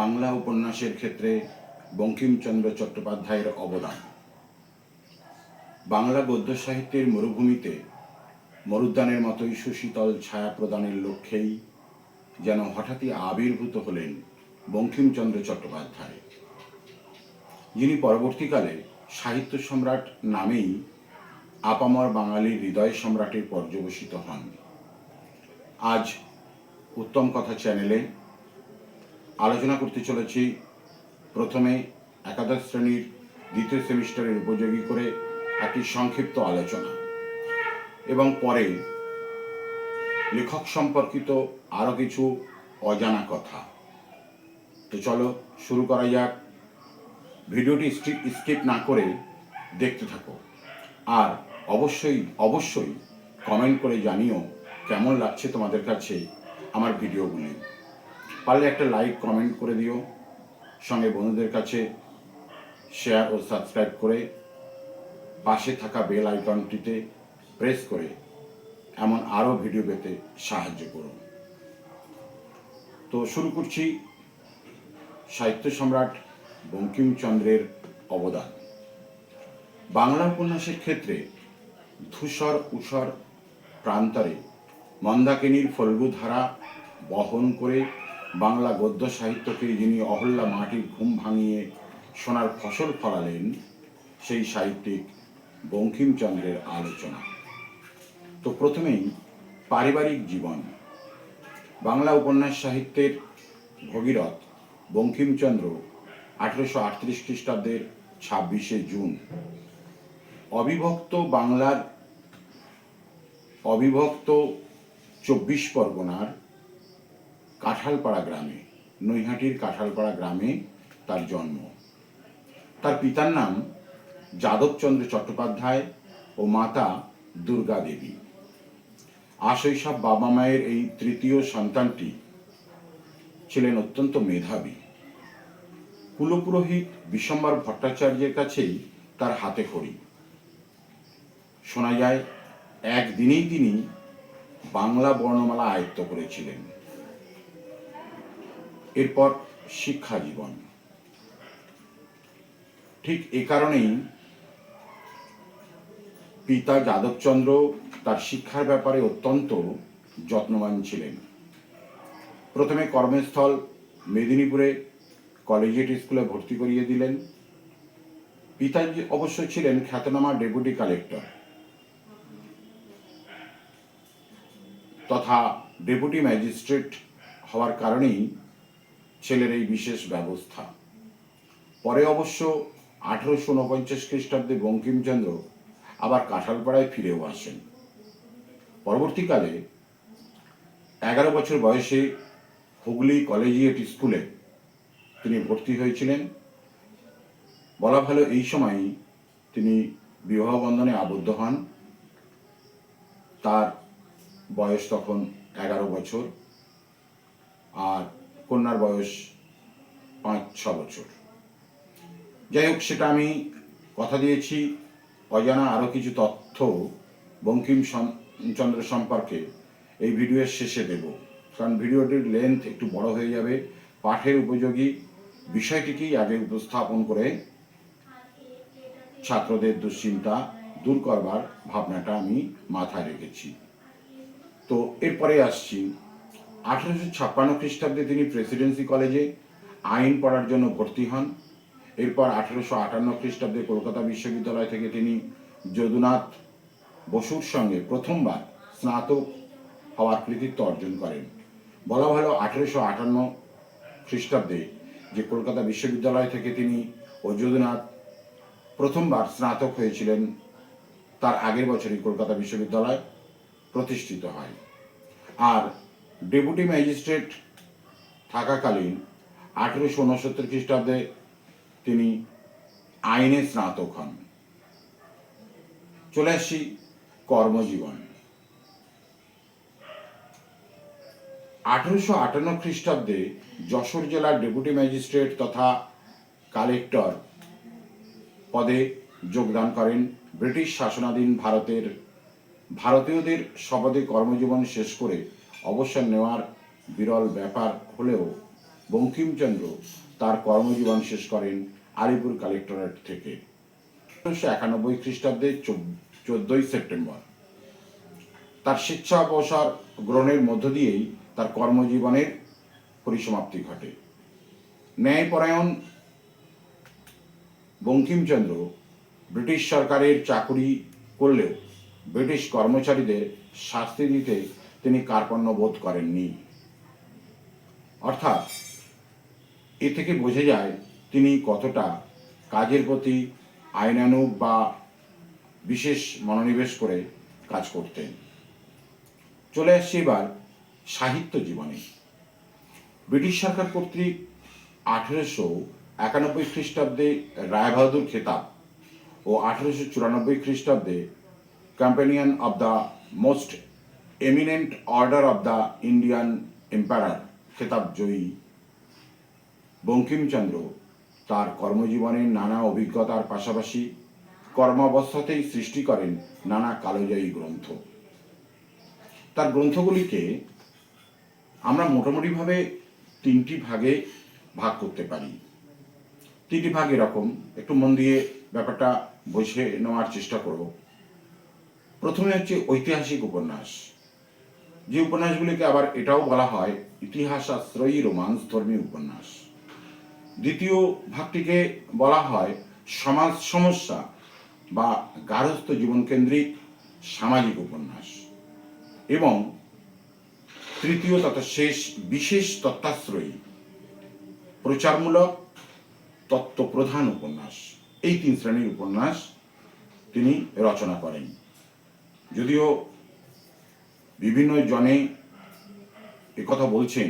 বাংলা উপন্যাসের ক্ষেত্রে বঙ্কিমচন্দ্র চট্টোপাধ্যায়ের অবদান। বাংলা গদ্য সাহিত্যের মরুভূমিতে মরুদ্যানের মতোই সুশীতল ছায়া প্রদানের লক্ষ্যেই যেন হঠাৎই আবির্ভূত হলেন বঙ্কিমচন্দ্র চট্টোপাধ্যায়। যিনি পরবর্তীকালে সাহিত্য সম্রাট নামেই আপামর বাঙালির হৃদয় সম্রাটের পর্যবসিত হন। আজ উত্তম কথা চ্যানেলে আলোচনা করতে চলেছি প্রথমে একাদশ শ্রেণির দ্বিতীয় সেমিস্টারের উপযোগী করে একটি সংক্ষিপ্ত আলোচনা। এবং পরে লেখক সম্পর্কিত আরও কিছু অজানা কথা। তো চলো শুরু করা যাক। ভিডিওটি স্কিপ না করে দেখতে থাকো। আর অবশ্যই অবশ্যই কমেন্ট করে জানিও কেমন লাগছে তোমাদের কাছে আমার ভিডিওগুলি। পারলে একটা লাইক কমেন্ট করে দিও। সঙ্গে বন্ধুদের কাছে শেয়ার ও সাবস্ক্রাইব করে পাশে থাকা বেল আইকনটিতে প্রেস করে এমন আরও ভিডিও পেতে সাহায্য করুন। তো শুরু করছি সাহিত্য সম্রাট বঙ্কিমচন্দ্রের অবদান। বাংলা উপন্যাসের ক্ষেত্রে ধূসর, উষর প্রান্তরে মন্দাকিনীর ফল্গুধারা বহন করে বাংলা গদ্য সাহিত্যকে যিনি অহল্যা মাটির ঘুম ভাঙিয়ে সোনার ফসল ফলালেন, সেই সাহিত্যিক বঙ্কিমচন্দ্রের আলোচনা। তো প্রথমেই পারিবারিক জীবন। বাংলা উপন্যাস সাহিত্যের ভগীরথ বঙ্কিমচন্দ্র আঠেরোশো আটত্রিশ খ্রিস্টাব্দের ছাব্বিশে জুন। অবিভক্ত বাংলার অবিভক্ত চব্বিশ পরগনার কাঁঠালপাড়া গ্রামে, নৈহাটির কাঁঠালপাড়া গ্রামে তার জন্ম। তার পিতার নাম যাদবচন্দ্র চট্টোপাধ্যায় ও মাতা দুর্গা দেবী। আশৈশব বাবা মায়ের এই তৃতীয় সন্তানটি ছিলেন অত্যন্ত মেধাবী। কুলপুরোহিত বিশ্বম্বর ভট্টাচার্যের কাছেই তার হাতে খড়ি। শোনা যায়, একদিনেই তিনি বাংলা বর্ণমালা আয়ত্ত করেছিলেন। এরপর শিক্ষা জীবন। ঠিক এ কারণেই পিতা যাদবচন্দ্র তার শিক্ষার ব্যাপারে অত্যন্ত যত্নবান ছিলেন। প্রথমে কর্মস্থল মেদিনীপুরে কলেজিয়েট স্কুলে ভর্তি করিয়ে দিলেন। পিতাজি অবশ্য ছিলেন খ্যাতনামা ডেপুটি কালেক্টর। তথা ডেপুটি ম্যাজিস্ট্রেট হওয়ার কারণেই ছেলের এই বিশেষ ব্যবস্থা। পরে অবশ্য আঠেরোশো উনপঞ্চাশ খ্রিস্টাব্দে বঙ্কিমচন্দ্র আবার কাঁঠালপাড়ায় ফিরেও আসেন। পরবর্তীকালে এগারো বছর বয়সে হুগলি কলেজিয়েট স্কুলে তিনি ভর্তি হয়েছিলেন। বলা ভালো এই সময়ই তিনি বিবাহ বন্ধনে আবদ্ধ হন। তার বয়স তখন এগারো বছর। আর কন্যার বয়স পাঁচ, ছ বছর। যাই হোক, সেটা আমি কথা দিয়েছি। অজানা আরও কিছু তথ্য বঙ্কিম চন্দ্র সম্পর্কে এই ভিডিওর শেষে দেব। কারণ ভিডিওটির লেন্থ একটু বড় হয়ে যাবে। পাঠের উপযোগী বিষয়টিকেই আগে উপস্থাপন করে ছাত্রদের দুশ্চিন্তা দূর করবার ভাবনাটা আমি মাথায় রেখেছি। তো এরপরে আসছি আঠারোশো ছাপ্পান্ন খ্রিস্টাব্দে তিনি প্রেসিডেন্সি কলেজে আইন পড়ার জন্য ভর্তি হন। এরপর আঠেরোশো আটান্ন খ্রিস্টাব্দে কলকাতা বিশ্ববিদ্যালয় থেকে তিনি যদুনাথ বসুর সঙ্গে প্রথমবার স্নাতক হওয়ার কৃতিত্ব অর্জন করেন। বলা ভালো আঠেরোশো আটান্ন খ্রিস্টাব্দে যে কলকাতা বিশ্ববিদ্যালয় থেকে তিনি ও যদুনাথ প্রথমবার স্নাতক হয়েছিলেন, তার আগের বছরই কলকাতা বিশ্ববিদ্যালয় প্রতিষ্ঠিত হয়। আর ডেপুটি ম্যাজিস্ট্রেট থাকাকালীন আঠেরোশো উনসত্তর খ্রিস্টাব্দে তিনি আইনে স্নাতক হন। চলে আসি কর্মজীবন। আঠেরোশো আটান্ন খ্রিস্টাব্দে যশোর জেলার ডেপুটি ম্যাজিস্ট্রেট তথা কালেক্টর পদে যোগদান করেন ব্রিটিশ শাসনাধীন ভারতের, ভারতীয়দের শপথে কর্মজীবন শেষ করে অবসর নেওয়ার বিরল ব্যাপার হলেও বঙ্কিমচন্দ্র তার কর্মজীবন শেষ করেন আলিপুর কালেক্টরেট থেকে। উনিশশো একানব্বই খ্রিস্টাব্দে চোদ্দই সেপ্টেম্বর। তার স্বেচ্ছা অবসর গ্রহণের মধ্য দিয়েই তার কর্মজীবনের পরিসমাপ্তি ঘটে। ন্যায়পরায়ণ বঙ্কিমচন্দ্র ব্রিটিশ সরকারের চাকুরি করলেও ব্রিটিশ কর্মচারীদের শাস্তি দিতে তিনি কার্পণ্য বোধ করেননি। অর্থাৎ, এ থেকে বোঝা যায় তিনি কতটা কাজের প্রতি আইনানুগ বা বিশেষ মনোনিবেশ করে কাজ করতেন। চলে আসছি এবার সাহিত্য জীবনে। ব্রিটিশ সরকার কর্তৃক আঠেরোশো একানব্বই খ্রিস্টাব্দে রায়বাহাদুর খেতাব ও আঠেরোশো চুরানব্বই খ্রিস্টাব্দে companion of the most eminent order of the Indian empire খেতাব জয়ী বঙ্কিমচন্দ্র তার কর্মজীবনের নানা অভিজ্ঞতার পাশাপাশি কর্মাবস্থাতেই সৃষ্টি করেন নানা কালোজয়ী গ্রন্থ। তার গ্রন্থগুলিকে আমরা মোটামুটিভাবে তিনটি ভাগে ভাগ করতে পারি। তিনটি ভাগ এরকম, একটু মন দিয়ে ব্যাপারটা বুঝে নেওয়ার চেষ্টা করব। প্রথমে হচ্ছে ঐতিহাসিক উপন্যাস। যে উপন্যাসগুলিকে আবার এটাও বলা হয় ইতিহাস আশ্রয়ী রোমান্স ধর্মী উপন্যাস। দ্বিতীয় ভাগটিকে বলা হয় সমাজ সমস্যা বা গার্হস্থ্য জীবনকেন্দ্রিক সামাজিক উপন্যাস এবং তৃতীয় তথা শেষ বিশেষ তত্ত্বাশ্রয়ী, প্রচারমূলক তত্ত্বপ্রধান উপন্যাস। এই তিন শ্রেণির উপন্যাস তিনি রচনা করেন। যদিও বিভিন্ন জনে কথা বলছেন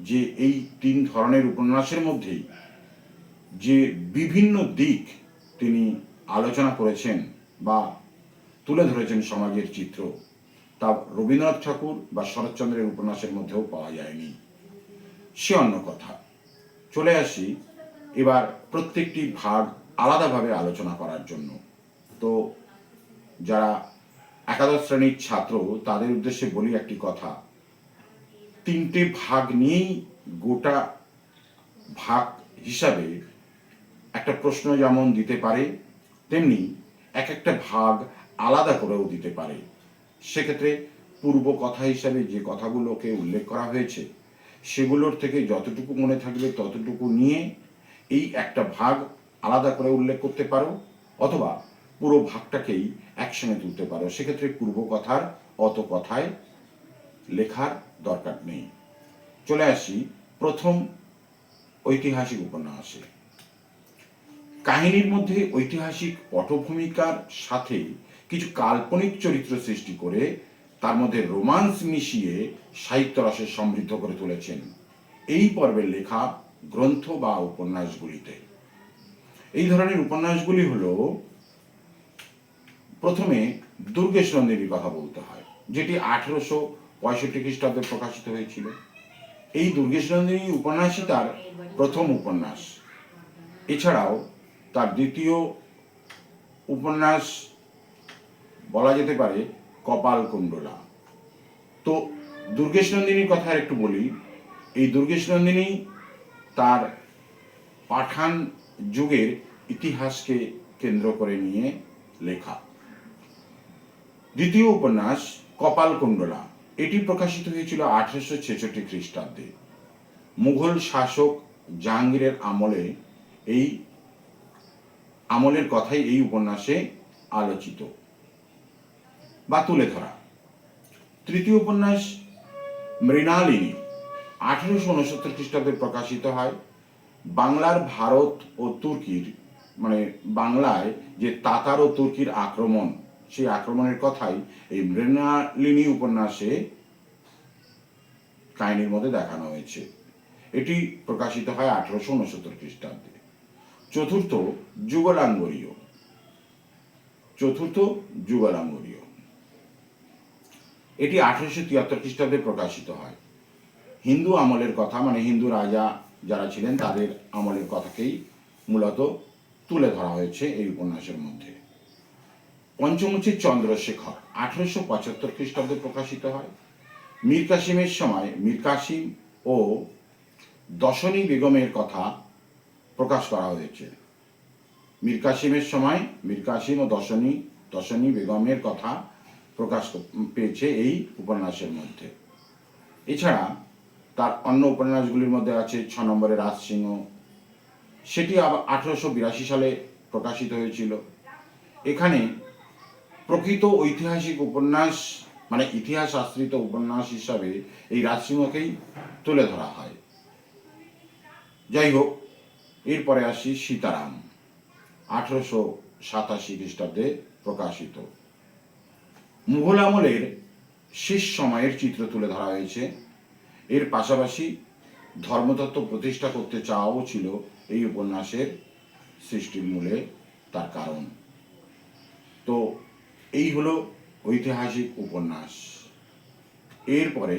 যে এই তিন ধরনের উপন্যাসের মধ্যেই যে বিভিন্ন দিক তিনি আলোচনা করেছেন বা তুলে ধরেছেন সমাজের চিত্র, তা রবীন্দ্রনাথ ঠাকুর বা শরৎচন্দ্রের উপন্যাসের মধ্যেও পাওয়া যায়নি। সে অন্য কথা। চলে আসি এবার প্রত্যেকটি ভাগ আলাদাভাবে আলোচনা করার জন্য। তো যারা একাদশ শ্রেণির ছাত্র তাদের উদ্দেশ্যে বলি একটি কথা। তিনটে ভাগ নিয়েই গোটা ভাগ হিসাবে একটা প্রশ্ন যেমন দিতে পারে, তেমনি এক একটা ভাগ আলাদা করেও দিতে পারে। সেক্ষেত্রে পূর্ব কথা হিসাবে যে কথাগুলোকে উল্লেখ করা হয়েছে, সেগুলোর থেকে যতটুকু মনে থাকবে ততটুকু নিয়ে এই একটা ভাগ আলাদা করে উল্লেখ করতে পারো, অথবা পুরো ভাগটাকেই একসঙ্গে তুলতে পারো। সেক্ষেত্রে পূর্ব কথার অত কথায় লেখার দরকার নেই। চলে আসি প্রথম ঐতিহাসিক উপন্যাসে। কাহিনীর মধ্যে ঐতিহাসিক পটভূমিকার সাথে কিছু কাল্পনিক চরিত্র সৃষ্টি করে তার মধ্যে রোমান্স মিশিয়ে সাহিত্য রসে সমৃদ্ধ করে তুলেছেন। এই পর্বের লেখা, গ্রন্থ বা উপন্যাসগুলিতে। এই ধরনের উপন্যাসগুলি হল প্রথমে দুর্গেশ নন্দিনীর কথা বলতে হয়, যেটি আঠেরোশো পঁয়ষট্টি খ্রিস্টাব্দে প্রকাশিত হয়েছিল। এই দুর্গেশ নন্দিনী উপন্যাসই তার প্রথম উপন্যাস। এছাড়াও তার দ্বিতীয় উপন্যাস বলা যেতে পারে কপাল কুণ্ডলা। তো দুর্গেশ নন্দিনীর কথা একটু বলি, এই দুর্গেশ নন্দিনী তার পাঠান যুগের ইতিহাসকে কেন্দ্র করে নিয়ে লেখা। দ্বিতীয় উপন্যাস, কপাল কুণ্ডলা। এটি প্রকাশিত হয়েছিল আঠারোশো ছেষট্টি খ্রিস্টাব্দে। মুঘল শাসক জাহাঙ্গীরের আমলে এই আমলের কথাই এই উপন্যাসে আলোচিত। বা তুলে ধরা। তৃতীয় উপন্যাস, মৃণালিনী। আঠেরোশো উনসত্তর খ্রিস্টাব্দে প্রকাশিত হয়। বাংলার ভারত ও তুর্কির মানে বাংলায় যে তাতার ও তুর্কির আক্রমণ সেই আক্রমণের কথাই এই মৃণালিনী উপন্যাসে কাহিনীর মধ্যে দেখানো হয়েছে। এটি প্রকাশিত হয় আঠারোশো উনসত্তর খ্রিস্টাব্দে। চতুর্থ যুগলাঙ্গরীয়। চতুর্থ যুগলাঙ্গরীয়। এটি আঠারোশো তিয়াত্তর খ্রিস্টাব্দে প্রকাশিত হয়। হিন্দু আমলের কথা মানে হিন্দু রাজা যারা ছিলেন, তাদের আমলের কথাকেই মূলত তুলে ধরা হয়েছে এই উপন্যাসের মধ্যে। পঞ্চম হচ্ছে চন্দ্রশেখর, আঠারোশো পঁচাত্তর খ্রিস্টাব্দে প্রকাশিত হয়। মীর কাসিমের সময় মীর কাসিম ও দশনী বেগমের কথা প্রকাশ করা হয়েছে। মীর কাসিমের সময় মীর কাসিম ও দশনী দশনী বেগমের কথা প্রকাশ পেয়েছে এই উপন্যাসের মধ্যে। এছাড়া তার অন্য উপন্যাসগুলির মধ্যে আছে ছ নম্বরে রাজসিংহ। সেটি আবার আঠেরোশো বিরাশি সালে প্রকাশিত হয়েছিল। এখানে প্রকৃত ঐতিহাসিক উপন্যাস মানে ইতিহাস আশ্রিত উপন্যাস হিসাবে এই রাজসিংহকেই তুলে ধরা হয়। যাই হোক এরপরে আসি সীতারাম, আঠেরোশো সাতাশি খ্রিস্টাব্দে প্রকাশিত। মুঘল আমলের শেষ সময়ের চিত্র তুলে ধরা হয়েছে। এর পাশাপাশি ধর্মতত্ত্ব প্রতিষ্ঠা করতে চাওয়াও ছিল এই উপন্যাসের সৃষ্টির মূলে তার কারণ। এই হলো ঐতিহাসিক উপন্যাস। এরপরে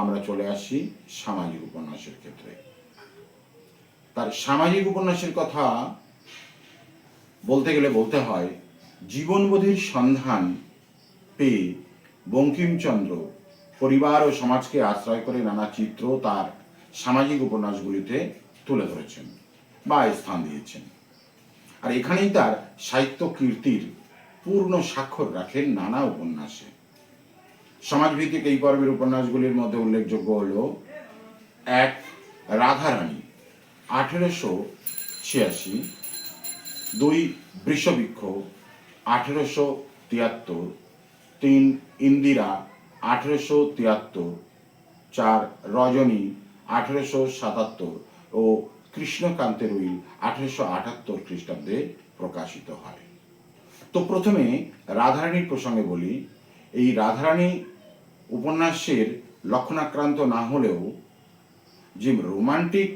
আমরা চলে আসি সামাজিক উপন্যাসের ক্ষেত্রে। তার সামাজিক উপন্যাসের কথা বলতে গেলে বলতে হয়, জীবনবোধের সন্ধান পেয়ে বঙ্কিমচন্দ্র পরিবার ও সমাজকে আশ্রয় করে নানা চিত্র তার সামাজিক উপন্যাসগুলিতে তুলে ধরেছেন বা স্থান দিয়েছেন। আর এখানেই তার সাহিত্য কীর্তির পূর্ণ স্বাক্ষর রাখেন নানা উপন্যাসে। সমাজভিত্তিক এই পর্বের উপন্যাসগুলির মধ্যে উল্লেখযোগ্য হল এক, রাধারানী, আঠেরোশো ছিয়াশি, দুই, বৃষবৃক্ষ, আঠেরোশো তিয়াত্তর, তিন, ইন্দিরা, আঠেরোশো তিয়াত্তর, চার, রজনী, আঠেরোশো সাতাত্তর ও কৃষ্ণকান্তের উইল আঠেরোশো আটাত্তর খ্রিস্টাব্দে প্রকাশিত হয়। তো প্রথমে রাধারানীর প্রসঙ্গে বলি, এই রাধারানী উপন্যাসের লক্ষণাক্রান্ত না হলেও যে রোমান্টিক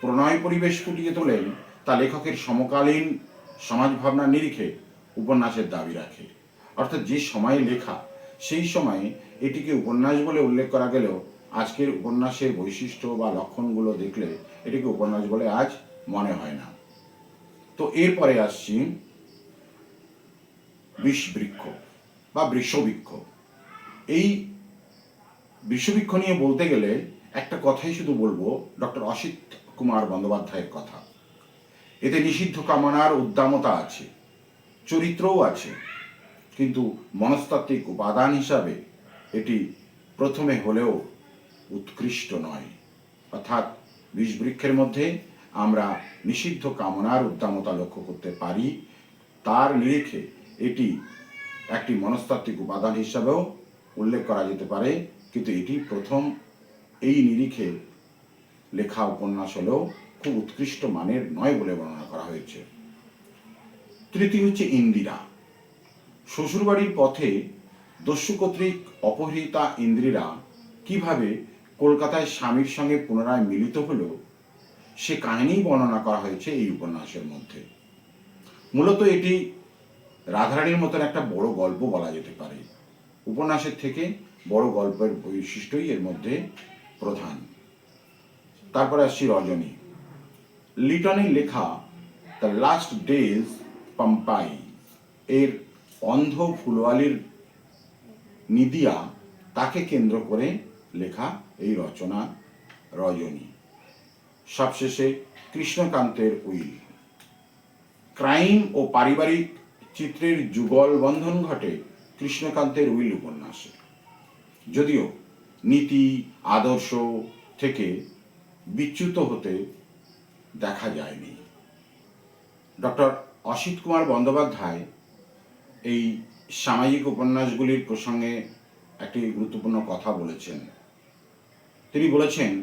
প্রণয় পরিবেশ ফুটিয়ে তোলেন, তা লেখকের সমকালীন সমাজ ভাবনার নিরিখে উপন্যাসের দাবি রাখে। অর্থাৎ যে সময়ে লেখা, সেই সময়ে এটিকে উপন্যাস বলে উল্লেখ করা গেলেও আজকের উপন্যাসের বৈশিষ্ট্য বা লক্ষণগুলো দেখলে এটিকে উপন্যাস বলে আজ মনে হয় না। তো এরপরে আসছি বিষবৃক্ষ বা বৃষবৃক্ষ। এই বৃষবৃক্ষ নিয়ে বলতে গেলে একটা কথাই শুধু বলব, ডক্টর অসিত কুমার বন্দ্যোপাধ্যায়ের কথা। এতে নিষিদ্ধ কামনার উদ্দামতা আছে, চরিত্রও আছে, কিন্তু মনস্তাত্ত্বিক উপাদান হিসাবে এটি প্রথমে হলেও উৎকৃষ্ট নয়। অর্থাৎ বিষবৃক্ষের মধ্যে আমরা নিষিদ্ধ কামনার উদ্দামতা লক্ষ্য করতে পারি, তার নিরিখে এটি একটি মনস্তাত্ত্বিক উপাদান হিসাবেও উল্লেখ করা যেতে পারে, কিন্তু এটি প্রথম এই নিরিখে লেখা উপন্যাস হলেও খুব উৎকৃষ্ট মানের নয় বলে বর্ণনা করা হয়েছে। তৃতীয় হচ্ছে ইন্দিরা। শ্বশুরবাড়ির পথে দস্যু কর্তৃক অপহৃতা ইন্দ্রিরা কীভাবে কলকাতায় স্বামীর সঙ্গে পুনরায় মিলিত হলো, সে কাহিনী বর্ণনা করা হয়েছে এই উপন্যাসের মধ্যে। মূলত এটি রাধারানীর মতন একটা বড় গল্প বলা যেতে পারে। উপন্যাসের থেকে বড় গল্পের বৈশিষ্ট্যই এর মধ্যে প্রধান। তারপরে আসছি রজনী। লিটনের লেখা দ্য লাস্ট ডেজ পাম্পাই এর অন্ধ ফুলওয়ালির নিদিয়া তাকে কেন্দ্র করে লেখা এই রচনা রজনী। সবশেষে কৃষ্ণকান্তের উইল। ক্রাইম ও পারিবারিক চিত্রের যুগল বন্ধন ঘটে কৃষ্ণকান্তের উইল উপন্যাসে। যদিও নীতি, আদর্শ থেকে বিচ্যুত হতে দেখা যায়নি। ডক্টর অসিত কুমার বন্দ্যোপাধ্যায় এই সামাজিক উপন্যাসগুলির প্রসঙ্গে একটি গুরুত্বপূর্ণ কথা বলেছেন। তিনি বলেছেন,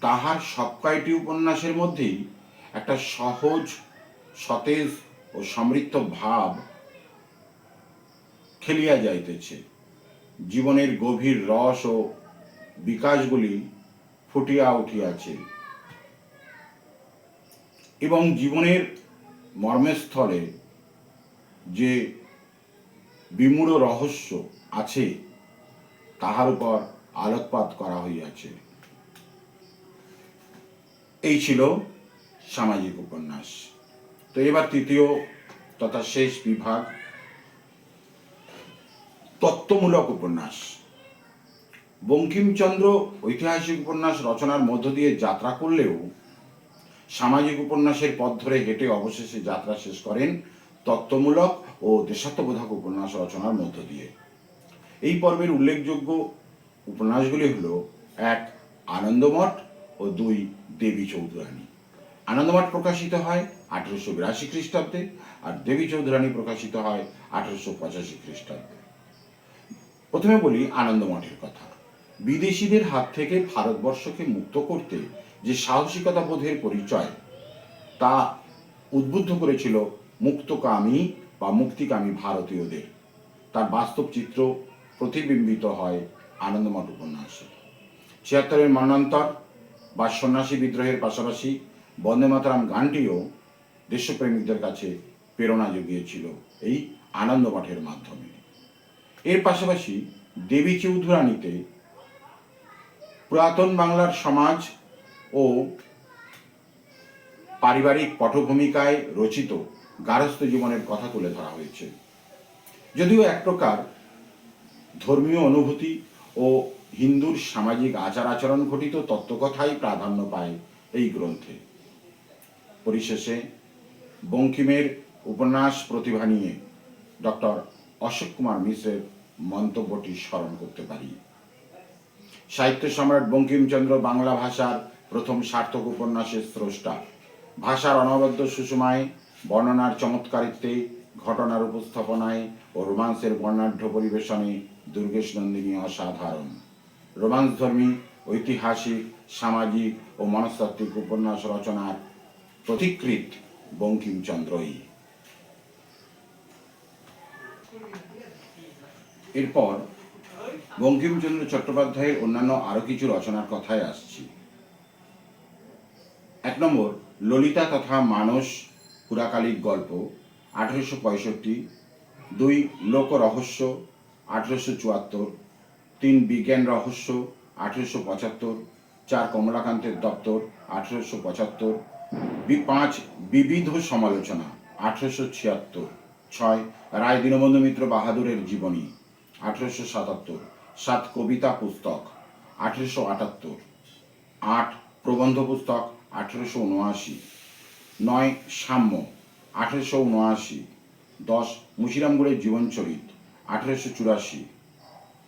তাহার সব কয়টি উপন্যাসের মধ্যেই একটা সহজ, সতেজ ও সমৃদ্ধ ভাব খেলিয়া যাইতেছে। জীবনের গভীর রস ও বিকাশগুলি ফুটিয়া উঠিয়াছে। এবং জীবনের মর্মস্থলে যে বিমূঢ় রহস্য আছে, তাহার উপর আলোকপাত করা হইয়াছে। এই ছিল সামাজিক উপন্যাস। তো এবার তৃতীয় তথা শেষ বিভাগ, তত্ত্বমূলক উপন্যাস। বঙ্কিমচন্দ্র ঐতিহাসিক উপন্যাস রচনার মধ্য দিয়ে যাত্রা করলেও সামাজিক উপন্যাসের পথ ধরে হেঁটে অবশেষে যাত্রা শেষ করেন তত্ত্বমূলক ও দেশাত্মবোধক উপন্যাস রচনার মধ্য দিয়ে। এই পর্বের উল্লেখযোগ্য উপন্যাসগুলি হল, এক, আনন্দমঠ ও দুই, দেবী চৌধুরানী। আনন্দমঠ প্রকাশিত হয় আঠেরোশো বিরাশি খ্রিস্টাব্দে আর দেবী চৌধুরানী প্রকাশিত হয় আঠেরোশো পঁচাশি খ্রিস্টাব্দে। প্রথমে বলি আনন্দমঠের কথা। বিদেশিদের হাত থেকে ভারতবর্ষকে মুক্ত করতে যে সাহসিকতা বোধের পরিচয়, তা উদ্বুদ্ধ করেছিল মুক্তকামী বা মুক্তিকামী ভারতীয়দের। তার বাস্তব চিত্র প্রতিবিম্বিত হয় আনন্দমঠ উপন্যাসে। ছিয়াত্তরের মরণান্তর বা সন্ন্যাসী বিদ্রোহের পাশাপাশি বন্দে মাতারাম গানটিও দেশপ্রেমিকদের কাছে প্রেরণা জুগিয়েছিল এই আনন্দমঠের মাধ্যমে। এর পাশাপাশি দেবী চৌধুরানীতে পুরাতন বাংলার সমাজ ও পারিবারিক পটভূমিকায় রচিত গারস্থ জীবনের কথা তুলে ধরা হয়েছে। যদিও এক প্রকার ধর্মীয় অনুভূতি ও হিন্দুর সামাজিক আচার আচরণ ঘটিত তত্ত্বকথাই প্রাধান্য পায় এই গ্রন্থে। পরিশেষে বঙ্কিমের উপন্যাস প্রতিভা নিয়ে ডক্টর অশোক কুমার মিশ্রের মন্তব্যটি স্মরণ করতে পারি। সাহিত্য সম্রাট বঙ্কিমচন্দ্র বাংলা ভাষার প্রথম সার্থক উপন্যাসের স্রষ্টা। ভাষার অনবদ্য সুষমায়, বর্ণনার চমৎকারিত্বে, ঘটনার উপস্থাপনায় ও রোমান্সের বর্ণাঢ্য পরিবেশনে দুর্গেশ নন্দিনী অসাধারণ। রোমান্সধর্মী, ঐতিহাসিক, সামাজিক ও মনস্তাত্ত্বিক উপন্যাস রচনার প্রতিকৃত বঙ্কিমচন্দ্রই এরপর বঙ্কিমচন্দ্র চট্টোপাধ্যায়ের অন্যান্য আরও কিছু রচনার কথায় আসছি। এক নম্বর, ললিতা তথা মানস পুরাকালিক গল্প, আঠেরোশো পঁয়ষট্টি, দুই লোক রহস্য, আঠেরোশো চুয়াত্তর, তিন বিজ্ঞান রহস্য, আঠেরোশো পঁচাত্তর, চার কমলাকান্তের দপ্তর, আঠেরোশো পঁচাত্তর পাঁচ বিবিধ সমালোচনা, আঠারোশো ছিয়াত্তর। ছয়, রায় দীনবন্ধু মিত্র বাহাদুরের জীবনী, আঠারোশো সাতাত্তর। সাত, কবিতা পুস্তক, আঠেরোশো আটাত্তর। আট, প্রবন্ধ পুস্তক, আঠারোশো উনআশি। নয়, সাম্য, আঠারোশো উনআশি। দশ মুশিরামগুড়ের জীবনচরিত আঠেরোশো চুরাশি।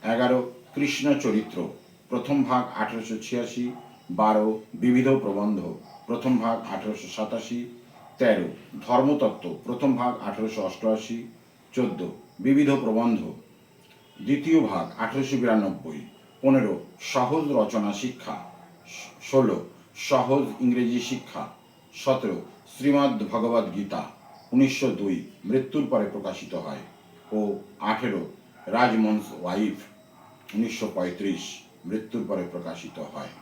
এগারো, কৃষ্ণ চরিত্র, প্রথম ভাগ, আঠারোশো ছিয়াশি। বারো, বিবিধ প্রবন্ধ। প্রথম ভাগ আঠেরোশো সাতাশি, তেরো, ধর্মতত্ত্ব, প্রথম ভাগ আঠেরোশো অষ্টআশি, চোদ্দ, বিবিধ প্রবন্ধ। দ্বিতীয় ভাগ আঠেরোশো বিরানব্বই, পনেরো, সহজ রচনা শিক্ষা ষোলো, সহজ ইংরেজি শিক্ষা, সতেরো, শ্রীমদ্ ভগবদ গীতা, উনিশশো দুই, মৃত্যুর পরে প্রকাশিত হয়, ও আঠেরো রাজমন্স ওয়াইফ, উনিশশো পঁয়ত্রিশ, মৃত্যুর পরে প্রকাশিত হয়।